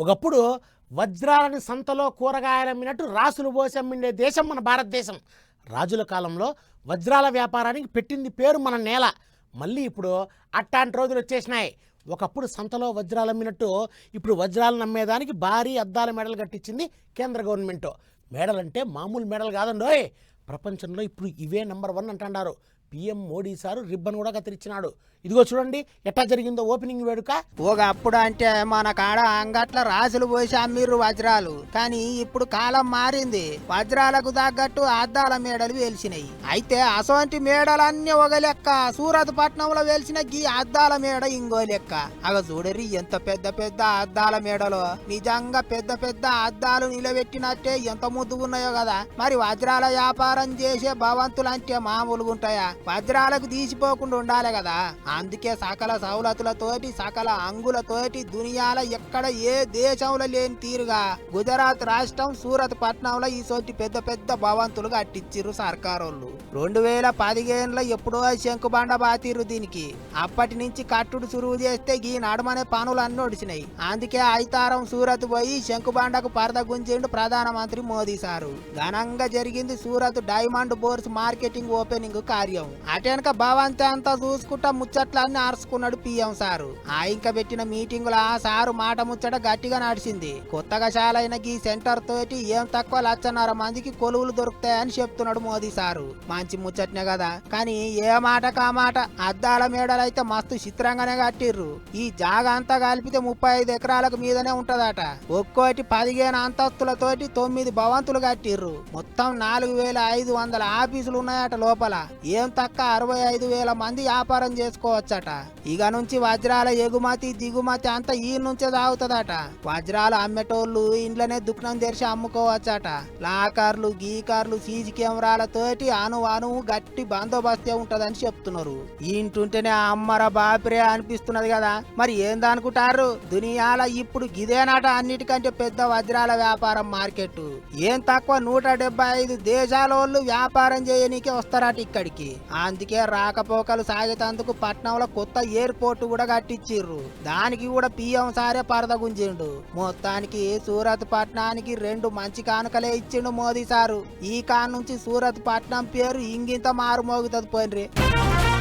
ఒకప్పుడు వజ్రాలని సంతలో కూరగాయలు అమ్మినట్టు రాసులు పోసి అమ్మిండే దేశం మన భారతదేశం. రాజుల కాలంలో వజ్రాల వ్యాపారానికి పెట్టింది పేరు మన నేల. మళ్ళీ ఇప్పుడు అట్టాంటి రోజులు వచ్చేసినాయి. ఒకప్పుడు సంతలో వజ్రాలు అమ్మినట్టు ఇప్పుడు వజ్రాలను అమ్మేదానికి భారీ అద్దాల మెడలు కట్టించింది కేంద్ర గవర్నమెంట్. మెడలంటే మామూలు మెడలు కాదండోయ్. ప్రపంచంలో ఇప్పుడు ఇవే నెంబర్ వన్ అంటున్నారు. పిఎం మోడీ సారు రిబ్బన్ కూడా కత్తిరించినాడు ఇదిగో చూడండి ఎట్లా జరిగిందో ఓపెనింగ్ వేడుక. ఒకప్పుడు అంటే మన కాడ అంగట్ల రాసులు పోసి అమ్మిర్రు వజ్రాలు. కానీ ఇప్పుడు కాలం మారింది. వజ్రాలకు తగ్గట్టు అద్దాల మేడలు వేల్చినాయి అయితే అసోంటి మేడలన్నీ ఒక లెక్క. సూరత్ పట్నంలో వేల్చిన గీ అద్దాల మేడ ఇంకో లెక్క. అగ చూడరి ఎంత పెద్ద పెద్ద అద్దాల మేడలో. నిజంగా పెద్ద పెద్ద అద్దాలు నిలబెట్టినట్టే ఎంత ముద్దు ఉన్నాయో కదా. మరి వజ్రాల వ్యాపారం చేసే భవంతులు అంటే మామూలుగా ఉంటాయా వజ్రాలకు తీసిపోకుండా ఉండాలి కదా. అందుకే సకల సౌలతులతోటి సకల అంగులతోటి దునియాల ఎక్కడ ఏ దేశంలో లేని తీరుగా గుజరాత్ రాష్ట్రం సూరత్ పట్నంలో ఈ సోటి పెద్ద పెద్ద భవంతులు కట్టించిర్రు సర్కారోళ్ళు. రెండు వేల పదిహేనులో ఎప్పుడో శంకుబండ బాతిర్రు దీనికి. అప్పటి నుంచి కట్టుడు సురువు చేస్తే ఈ నడమనే పనులు అన్ని ఒడిచినాయి. అందుకే ఐతారం సూరత్ పోయి శంకుబండకు పరద గుంజిండు ప్రధానమంత్రి మోదీ సారు. ఘనంగా జరిగింది Surat diamond bourse marketing opening కార్యం. అటెనక భవంతి అంతా చూసుకుంటా ముచ్చట్లన్నీ ఆర్చుకున్నాడు పిఎం సారు. ఆ ఇంకా పెట్టిన మీటింగుల ఆ సారు మాట ముచ్చట గట్టిగా నడిచింది. కొత్తగా చాలైన ఈ సెంటర్ తోటి ఏం తక్కువ లచ్చన్నర మందికి కొలువులు దొరుకుతాయని చెప్తున్నాడు మోదీ సారు. మంచి ముచ్చట్నే కదా. కానీ ఏ మాట కా మాట అద్దాల మేడలైతే మస్తు చిత్రంగానే కట్టిర్రు. ఈ జాగా అంతా కలిపితే ముప్పై ఐదు ఎకరాలకు మీదనే ఉంటదట. ఒక్కోటి పదిహేను అంతస్తులతోటి తొమ్మిది భవంతులు కట్టిర్రు. మొత్తం నాలుగు వేల ఐదు వందల ఆఫీసులు ఉన్నాయట లోపల. ఏం తక్క అరవై ఐదు వేల మంది వ్యాపారం చేసుకోవచ్చట. ఇక నుంచి వజ్రాల ఎగుమతి దిగుమతి అంతా ఈ నుంచే తాగుతుందట వజ్రాలు అమ్మేటోళ్ళు ఇంట్లోనే దుకాణం తెరిచి అమ్ముకోవచ్చట. లాకర్లు గీకర్లు సీజీ కెమెరాలతోటి అను అను గట్టి బందోబస్తే ఉంటదని చెప్తున్నారు. ఇంటుంటేనే అమ్మర బాపిరే అనిపిస్తున్నది కదా. మరి ఏందనుకుంటారు? దునియాల ఇప్పుడు గిదేనాట అన్నిటికంటే పెద్ద వజ్రాల వ్యాపారం మార్కెట్ ఏం తక్కువ నూట డెబ్బై ఐదు దేశాల వాళ్ళు వ్యాపారం చేయనీకే వస్తారట ఇక్కడికి. అందుకే రాకపోకలు సాగేటందుకు పట్నంలో కొత్త ఎయిర్పోర్ట్ కూడా కట్టించిర్రు. దానికి కూడా పిఎం సారే పరదగుంజిండు మొత్తానికి సూరత్ పట్నానికి రెండు మంచి కానుకలే ఇచ్చిండు మోదీ సారు. ఈ కాన్ నుంచి సూరత్ పట్నం పేరు ఇంగింత మారుమోగుతుంది పోయినరే.